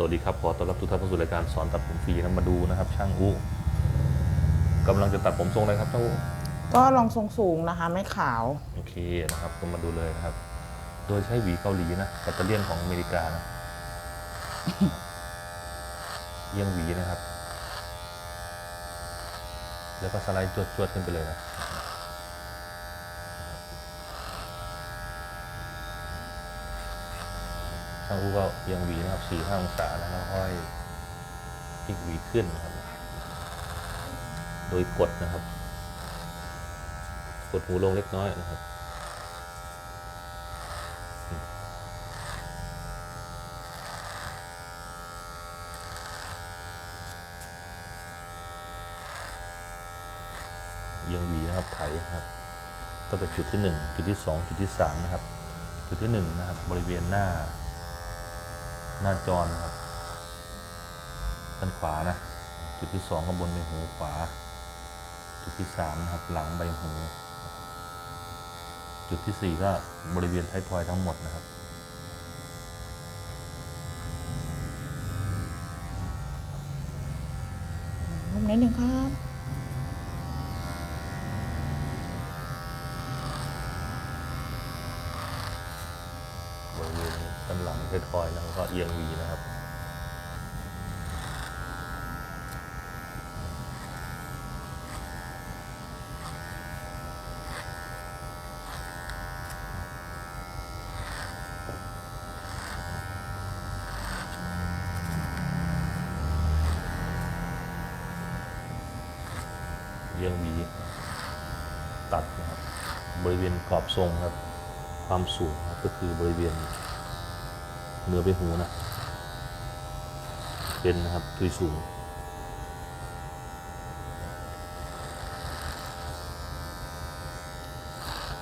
สวัสดีครับ ขอต้อนรับทุกท่านเข้าสู่รายการสอนตัดผมฟรีนะมาดูนะครับ ช่างอุกำลังจะตัดผมทรงอะไรครับช่างอุก็ลองทรงสูงนะคะ ไม่ขาว โอเคนะครับก็มาดูเลยนะครับ โดยใช้หวีเกาหลีนะแบตเตอเลียนของอเมริกานะเยี่ยงหวีนะครับ แล้วก็สไลด์จวดๆขึ้นไปเลยนะ ช่างอูก็เอียงหวีนะครับสี่ห้าองศาแล้วก็ค่อยพลิกหวีขึ้นนะครับ โดยกดนะครับ กดหูลงเล็กน้อยนะครับเอียงหวีนะครับไถนะครับตั้งแต่จุดที่หนึ่งจุดที่สองจุดที่สามนะครับ จุดที่หนึ่งนะครับ บริเวณหน้า หน้าจอนะครับด้านขวานะ จุดที่สองก็บนใบหูขวา จุดที่สามนะครับหลังใบหู จุดที่สี่ก็บริเวณท้ายทอยทั้งหมดนะครับรูปนิดนึงครับริเวณด้านหลังท้ายทอยแล้ว ก็เอียงวีนะครับ เอียงวีตัดนะครับบริเวณกรอบทรงครับ ความสูงก็คือบริเวณ เหนือใบหูนะ เป็นนะครับทุยสูง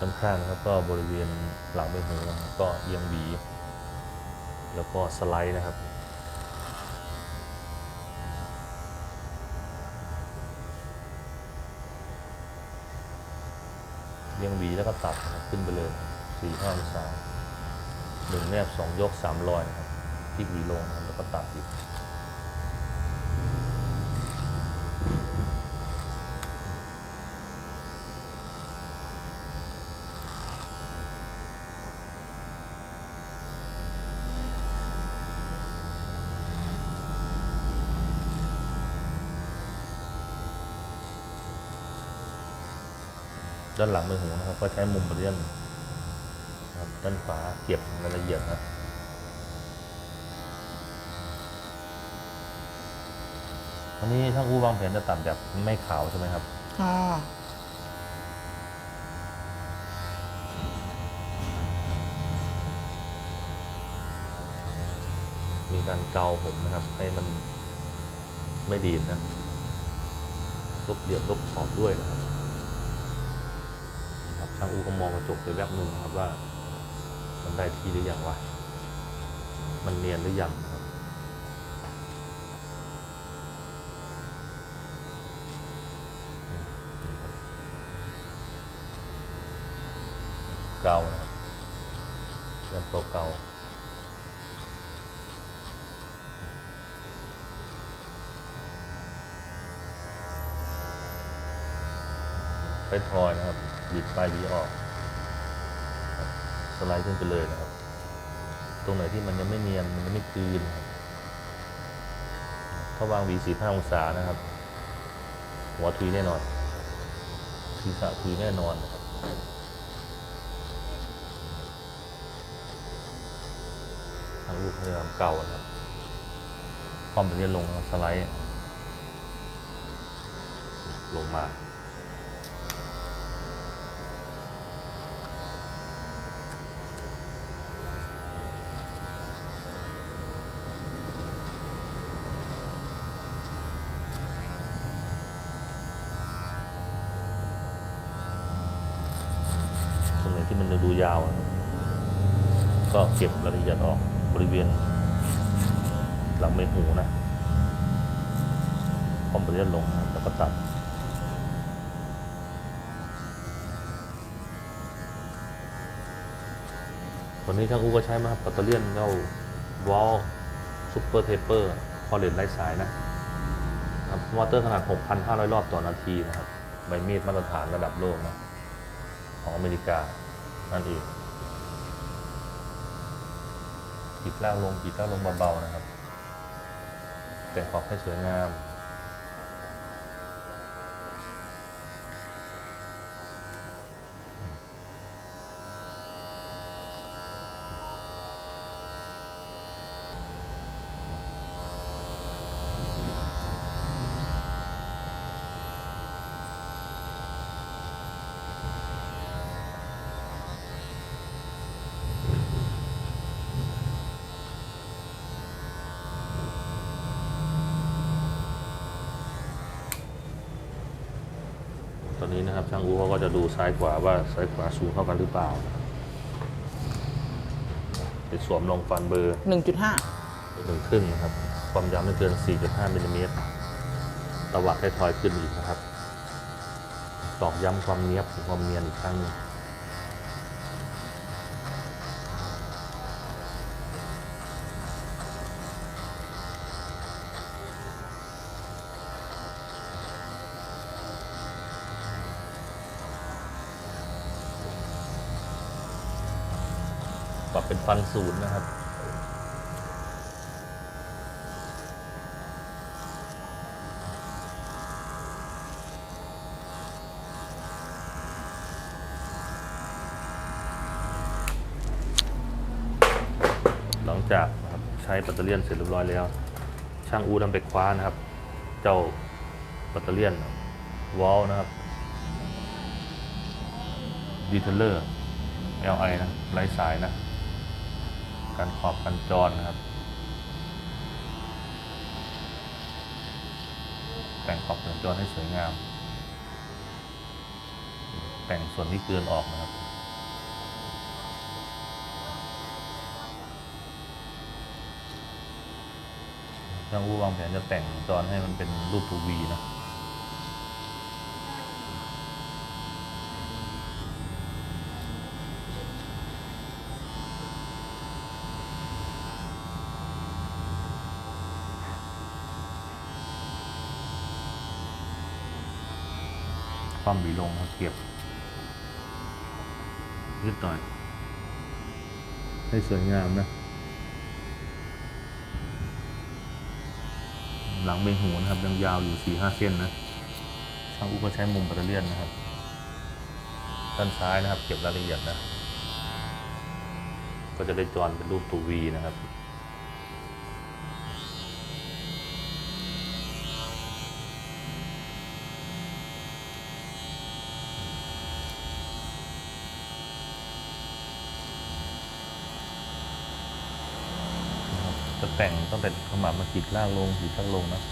ด้นข้างนะครับก็บริเวณหลังใบหูนะก็เอียงหวี แล้วก็สไลด์นะครับเอียงหวีแล้วก็ตัดนะครับขึ้นไปเลยสี่ห้าองศา หนึ่งแนบสองยกสามรอยนะครับที่หวีลงนแล้วก็ตัดอีกด้านหลังใบหูนะครับ ก็ใช้มุมเบรเลียน ด้านขวาเก็บรายละเอียดนะวันนี้ช่างอู้วางแผนจะตัดแบบไม่ขาวใช่ไหมครับค่ะมีการเกาผมนะครับ ให้มันไม่ดีดนะลบเหลี่ยมลบขอบด้วยนะครับครับช่างอู้ก็มองกระจกไปแวบหนึ่งนะครับว่า มันได้ที่หรือยังวะ มันเนียนหรือยังครับ เกานะครับเริ่มตัวเกาไปทอยนะครับ บิดปลายหวีออก สไลด์ขึ้นไปเลยนะครับ ตรงไหนที่มันยังไม่เนียนมันยังไม่กลืนนะครับถ้าวางหวีสี่ห้าองศานะครับ หัวทุยแน่นอนศีรษะทุยแน่นอนนะครับทางลูกพยายามเก่านะครับความเป็นเรียนลงสไลด์ ลงมา ตรงไหน ที่มันดูยาว ก็เก็บรายละเอียดออกบริเวณ หลังใบหูนะคอมเบรียนลงแล้วก็ตัดวันนี้ช่างอูก็ใช้มาครับปัตเตอร์เลียนเจ้าวอลซุปเปอร์เทปเปอร์พอเลนไร้สายนะครับมอเตอร์ขนาด 6,500 รอบต่อนาทีนะครับ ใบมีดมาตรฐานระดับโลกนะของอเมริกา นั่นเองขีดล่างลงขีดล่างลงเบาๆนะครับ แต่งขอบให้สวยงาม ตอ นนี้นะครับ ช่างอูเขาก็จะดูซ้ายขวาว่าซ้ายขวาสูงเท่ากันหรือเปล่าไปสวมลงฟันเบอร์หนึ่งจุดห้าหนึ่งครึ่งนะครับ ความยาวไม่เกิน 4.5มิลลิเมตรตวัดให้ทอยขึ้นอีกนะครับตอกย้ำความเนี้ยบความเนียนอีกครั้งหนึง ปรับเป็นฟันศูนย์นะครับ หลังจากนะครับใช้แบตเตอรี่ยนเสร็จเรียบร้อยแล้ว ช่างอูนำไปคว้านะครับ เจ้าแบตเตอรี่ยนวอลนะครับดีเทลเลอร์ LI นะไร้สายนะ การขอบกันจรนะครับ แต่งขอบกันจรให้สวยงาม แต่งส่วนที่เกินออกนะครับช่างอู้วางแผนจะแต่งจอนให้มันเป็นรูปตัววีนะ ความบีลงครับเก็บนิดหน่อยให้สวยงามนะ หลังใบหูนะครับยังยาวอยู่สี่ห้าเส้นนะช่างอุก็ใช้มุมแบตเตอเลียนนะครับด้านซ้ายนะครับ เก็บรายละเอียดนะ ก็จะได้จอนเป็นรูปตัววีนะครับ จะ แต่งตั้งแต่ขมับมาขีดล่างลงขีดข้างลงนะ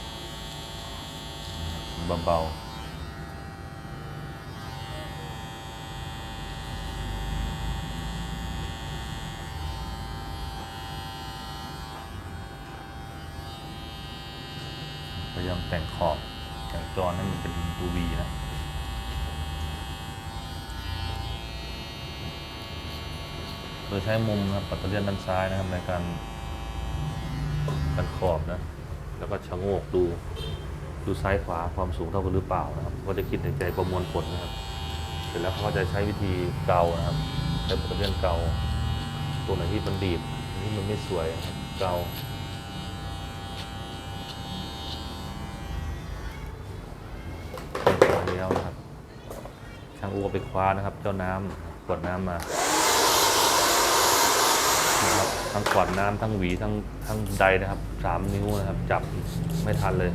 เบาๆพยายามแต่งขอบแต่งจอนั้นมันเป็นตูวีนะโดยใช้มุมนะครับปัตเตอร์เลียนด้านซ้ายนะครับในการ ขอบนะ แล้วก็ชะโงกดู ดูซ้ายขวาความสูงเท่ากันหรือเปล่านะครับ ก็จะคิดในใจประมวลผลนะครับ เสร็จแล้วเขาก็จะใช้วิธีเกานะครับใช้ปัตเร์เลียนเกาตัวไหนที่มันดีดที่มันไม่สวยนะครับเกาเรียบร้อยแล้วนะครับช่างอูก็ไปคว้านะครับ เจ้าน้ำขวดน้ำมา ทั้งขวดน้ำทั้งหวีทั้งทั้งใดนะครับสามนิ้วนะครับ จับไม่ทันเลย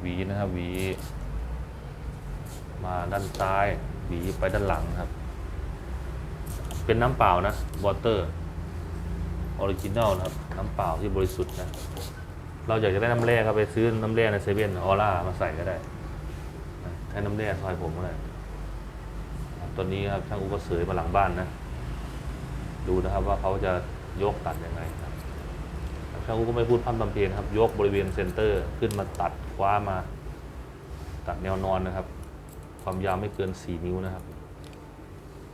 หวีนะครับหวี มาด้านซ้ายหวีไปด้านหลังครับ เป็นน้ำเปล่านะวอเตอร์ออริจินัลนะครับ น้ำเปล่าที่บริสุทธิ์นะ เราอยากจะได้น้ำแร่ก็ไปซื้อน้ำแร่ในเซเว่นออร่ามาใส่ก็ได้ใช้น้ำแร่ซอยผมก็ได้ ตัวนี้ครับช่างอุปเสยมาหลังบ้านนะ ดูนะครับว่าเขาจะยกตัดยังไงครับช่างอุก็ไม่พูดพร่ำทำเพลงครับ ยกบริเวณเซนเตอร์ขึ้นมาตัดคว้ามา ตัดแนวนอนนะครับ ความยาวไม่เกิน 4 นิ้วนะครับ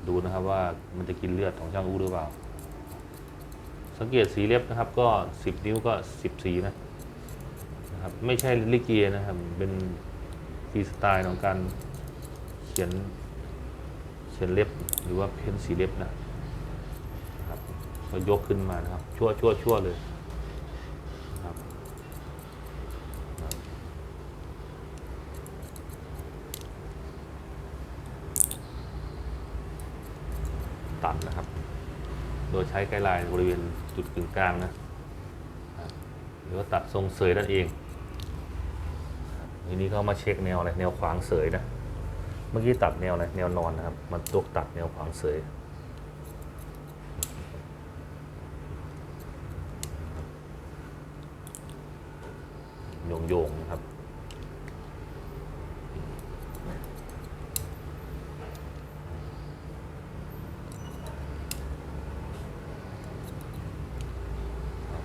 ดูนะครับว่ามันจะกินเลือดของช่างอูหรือเปล่า สังเกตสีเล็บนะครับ ก็ 10 นิ้วก็ 10 สีนะนะครับ ไม่ใช่ลิเกียนะครับเป็นฟรีสไตล์ของการเขียน นเล็บ หรือว่าเพ้นสีเล็บนะครับก็ยกขึ้นมานะครับ ชั่วชั่วชั่วเลยครับตัดนะครับ โดยใช้ไกด์ไลน์บริเวณจุดกึ่งกลางนะหรือว่าตัดทรงเสยนั่นเองทีนี้เขามาเช็คแนวอะไรแนวขวางเสยนะ เมื่อกี้ตัดแนวอะไรแนวนอนนะครับ มันตกตัดแนวขวางเสยโยงโยงนะครับ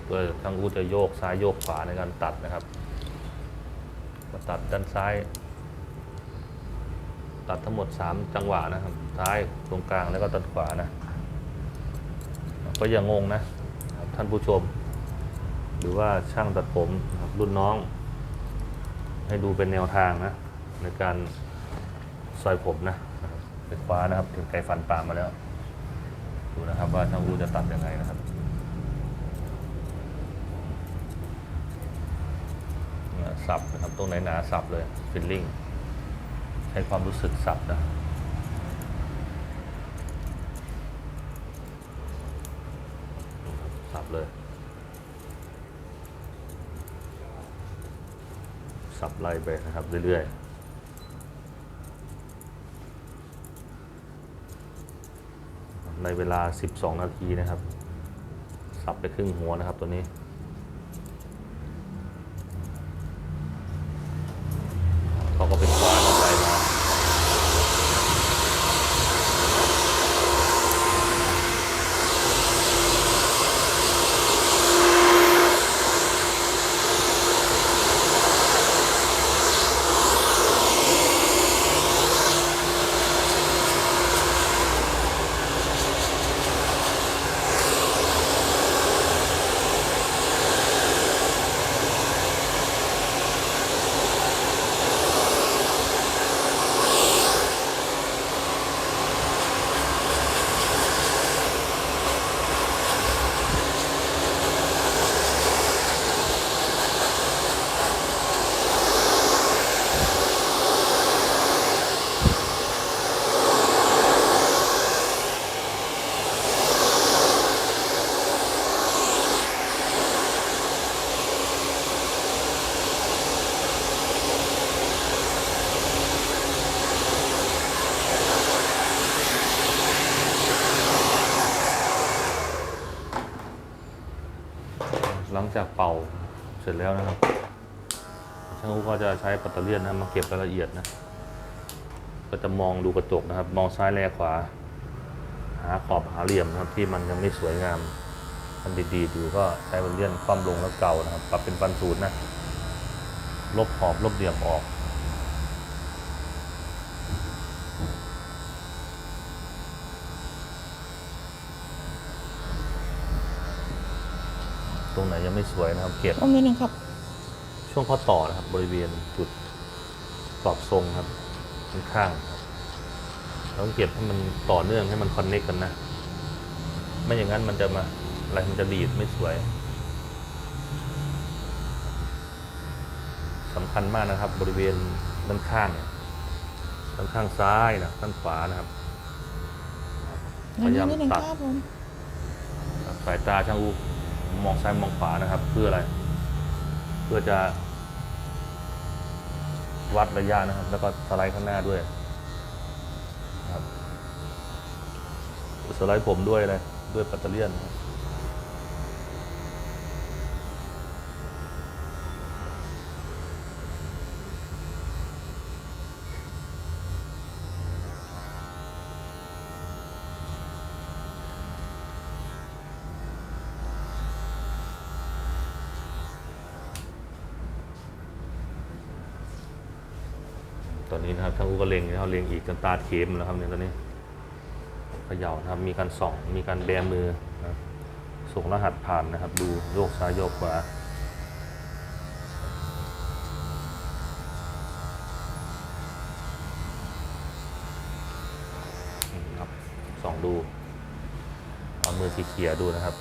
เพื่อทั้งอูจะโยกซ้ายโยกขวาในการตัดนะครับก็ตัดด้านซ้าย ตัดทั้งหมด 3 จังหวะนะครับซ้ายตรงกลางแล้วก็ตัดขวานะ ก็อย่างงงนะท่านผู้ชม หรือว่าช่างตัดผมร,รุ่นน้อง ให้ดูเป็นแนวทางนะ ในการซอยผมนะไปคว้านะครับถึงไกลฟันปลามมาแล้ว ดูนะครับว่าช่างอูจะตัดยังไงนะครับสับนะครับตรงไหนหนาสับเลยฟิลลิ่ง ช้ความรู้สึกสับนะสับเลย สับไล่ไปนะครับ เรื่อย ๆในเวลา 12 นาทีนะครับ สับไปครึ่งหัวนะครับตัวนี้ เขาก็เป็น จากเป่าเสร็จแล้วนะครับ ช่างอูก็จะใช้ปัตเตอร์เลียนนะมาเก็บรายละเอียดนะ ก็จะมองดูกระจกนะครับ มองซ้ายแลขวา หาขอบหาเหลี่ยมนะครับที่มันยังไม่สวยงามมันดีๆอยู่ก็ใช้ปัตเตอร์เลียนคว่ำลงแล้วเก่านะครับ ปรับเป็นปันศูนย์นะ ลบขอบลบเหลี่ยมออก ตรงไหนยังไม่สวยนะครับ เก็บตรงนี้หนึ่งครับ ช่วงข้อต่อนะครับ บริเวณจุดกรอบทรงครับข้างๆครับเราต้องเก็บให้มันต่อเนื่องให้มันคอนเนคกันนะ ไม่อย่างนั้นมันจะมาอะไรมันจะดีดไม่สวยสำคัญมากนะครับ บริเวณด้านข้างเนี่ยด้านข้างซ้ายนะด้านขวานะครับพยายามนิดหนึ่งตัดครับผมสายตาช่างอู มองซ้ายมองขวานะครับ เพื่ออะไร เพื่อจะ วัดระยะนะครับ แล้วก็สไลด์ข้างหน้าด้วยครับสไลด์ผมด้วยเลยด้วยปัตเตอร์เลียนนะครับ อนนี้นะครับช่างอูก็เล็งนะครับเล็งอีกจนตาเข็มแล้วครับเนี่ยตอนนี้เขย่านะครับมีการส่องมีการแบมือนะส่งรหัสผ่านนะครับ ดูโยกซ้ายโยกขวาครับส่องดูเอามือที่เขี่ยดูนะครับ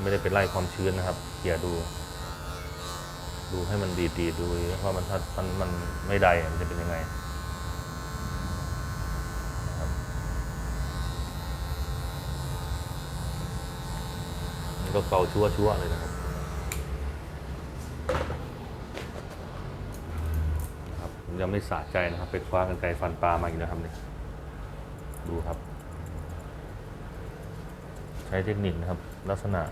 ไม่ได้ไปไล่ความชื้นนะครับเขี่ยดู ดูให้มันดีดีๆดูว่ามันถ้ามันมันไม่ได้มันจะเป็นยังไงก็เกาชั่วชั่วๆเลยนะครับครับยังไม่สะใจนะครับ ไปคว้ากันไกรฟันปลามาอีกนะครับเนี่ยดูครับ ใช้เทคนิคนะครับ ลักษณะ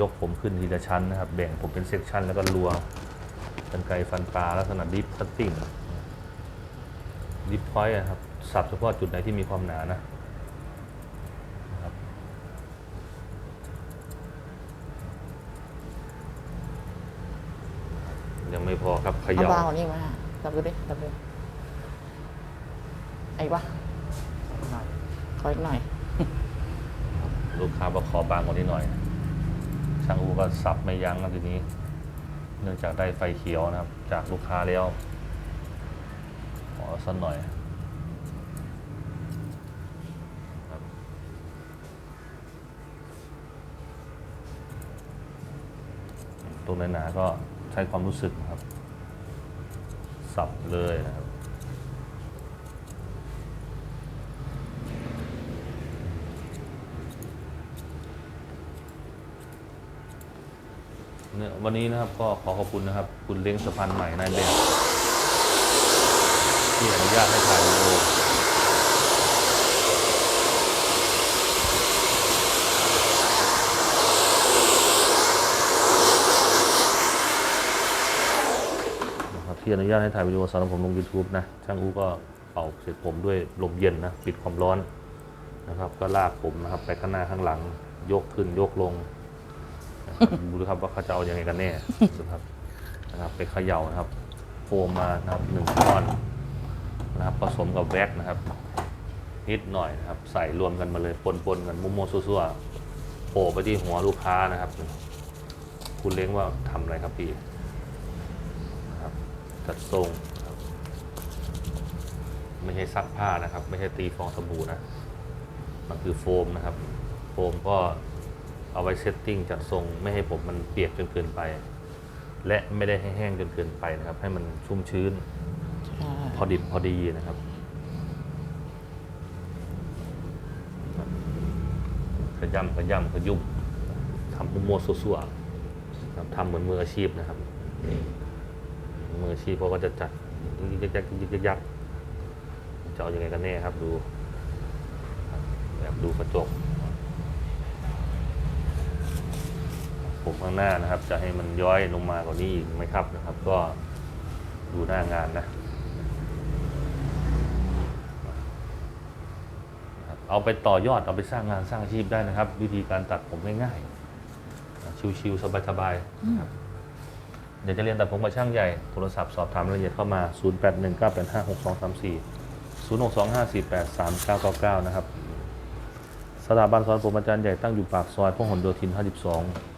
ยกผมขึ้นทีละชั้นนะครับ แบ่งผมเป็นเซกชันแล้วก็รัวกันไกรฟันปลาลักษณะดิฟคัตติ้งดิฟพอยต์นะครับ สับเฉพาะจุดไหนที่มีความหนานะนะครับยังไม่พอครับเขเอาย่าเบากว่านี้มาจับดูดิจับดูไอ้วะขออีกหน่อย ลูกค้าบอกขอบางกว่านี้หน่อย ช่างอูก็สับไม่ยั้งครับทีนี้ เนื่องจากได้ไฟเขียวนะครับ จากลูกค้าแล้วขอสักหน่อยครับตรงหนาๆก็ใช้ความรู้สึกนะครับ สับเลยนะครับ เนี่ยวันนี้นะครับก็ขอขอบคุณนะครับ คุณเล้งสะพานใหม่นายแบบที่อนุญาตให้ถ่ายวิดีโอนะครับที่อนุญาตให้ถ่ายวิดีโอสำหรับผมลง YouTube นะ ช่างอูก็เป่าเสร็จผมด้วยลมเย็นนะ ปิดความร้อนนะครับ ก็ลากผมนะครับ ไปข้างหน้าข้างหลัง ยกขึ้นยกลง ดูครับว่าเขาจะเอาอยัางไงกันแน่นะครับนะครับไปเขย่านะครับ โฟมมานะครับหนึ่งก้อนนะครับผสมกับแว็กนะครับนิดหน่อยนะครับ ใส่รวมกันมาเลยปนๆกันมุมโมซัวๆโผล่ไปที่หัวลูกค้านะครับ คุณเล้งว่าทำอะไรครับพี่นะครับจัดทรงครับไม่ใช่ซักผ้านะครับ ไม่ใช่ตีฟองสบู่นะ มันคือโฟมนะครับ โฟมก็ เอาไว้เซตติ้งจัดทรงไม่ให้ผมมันเปียกจนเกินไป และไม่ได้ให้แห้งจนเกินไปนะครับ ให้มันชุ่มชื้น พอดิบพอดีนะครับ ขยำขยำขยุ่มทำมัวๆสั่วๆนะครับทำเหมือนมืออาชีพนะครับนี่มืออาชีพเขาก็จะจัดยึกยักยึกยักยึกยักจะเอาอยัางไงกันแน่ครับดูครับแบบดูกระจก ผมข้างหน้านะครับ จะให้มันย้อยลงมากว่านี้อีกไหมครับนะครับ ก็ดูหน้างานนะเอาไปต่อยอดเอาไปสร้างงานสร้างอาชีพได้นะครับ วิธีการตัดผมง่ายๆชิวๆสบายๆนะครับเดี๋ยวจะเรียนตัดผมกับช่างใหญ่ โทรศัพท์สอบถามรายละเอียดเข้ามา 0819856234 0625483999 นะครับ สถาบันสอนผมอาจารย์ใหญ่ตั้งอยู่ปากซอยพหลโยธิน 52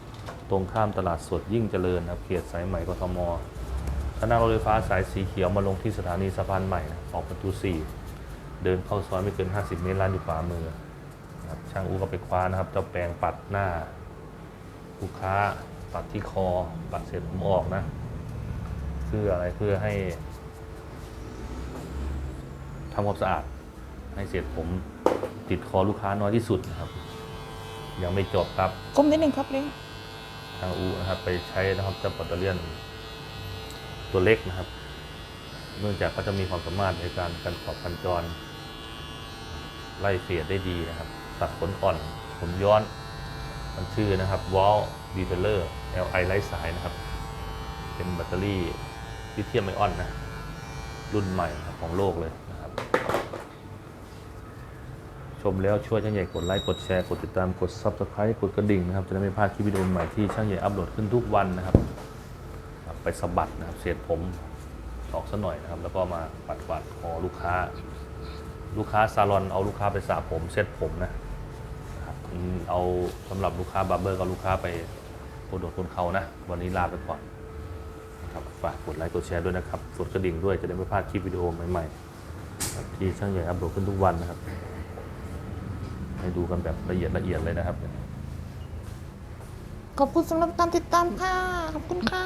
ตรงข้ามตลาดสดยิ่งเจริญนะครับเขตสายใหม่กทมถ้านั่งรถไฟฟ้าสายสีเขียวมาลงที่สถานีสะพานใหม่นะออกประตู 4 เดินเข้าซอยไม่เกิน 50 เมตรร้านอยู่ขวามือนะครับช่างอู้ก็ไปคว้านะครับเจ้าแปรงปัดหน้า ลูกค้าปัดที่คอ ปัดเสร็จผมออกนะ เพื่ออะไรเพื่อให้ทำความสะอาด ให้เสร็จผมติดคอลูกค้าน้อยที่สุดนะครับ ยังไม่จบครับก้มนิดนึงครับเล้ง ทางอูนะครับไปใช้นะครับเจ้าปัตเตอร์เลียนตัวเล็กนะครับ เนื่องจากเขาจะมีความสามารถในการกันขอบกันจร ไล่เฟียดได้ดีนะครับ ตัดขนอ่อนขนย้อน มันชื่อนะครับวอลดีเ e ลเลอร์ LI ไร้สายนะครับ เป็นแบตเตอรี่ลิเธียมไอออนนะ รุ่นใหม่ของโลกเลย มแล้วช่วยช่างใหญ่กดไลค์กดแชร์กดติดตามกดซับสไคร b ์กดกระดิ่งนะครับจะได้ไม่พลาดคลิปวิดีโอใหม่ที่ช่างใหญ่อัปโหลดขึ้นทุกวันนะครับ ไปสะบัดนะครับเศษผมออกซะหน่อยนะครับแล้วก็มาปัดกวาดคอลูกค้า ลูกค้าซาลอนเอาลูกค้าไปสระผมเซ็ตผมนะเอาสำหรับลูกค้าบาร์เบอร์กับลูกค้าไปกดโดดคนเขานะ วันนี้ลาไปก่อนนะครับฝากกดไลค์กดแชร์ด้วยนะครับกดกระดิ่งด้วยจะได้ไม่พลาดคลิปวิดีโอใหม่ๆที่ช่างใหญ่อัปโหลดขึ้นทุกวันนะครับ ให้ดูกันแบบละเอียดละเอียดเลยนะครับ ขอบคุณสำหรับการติดตามค่ะ ขอบคุณค่ะ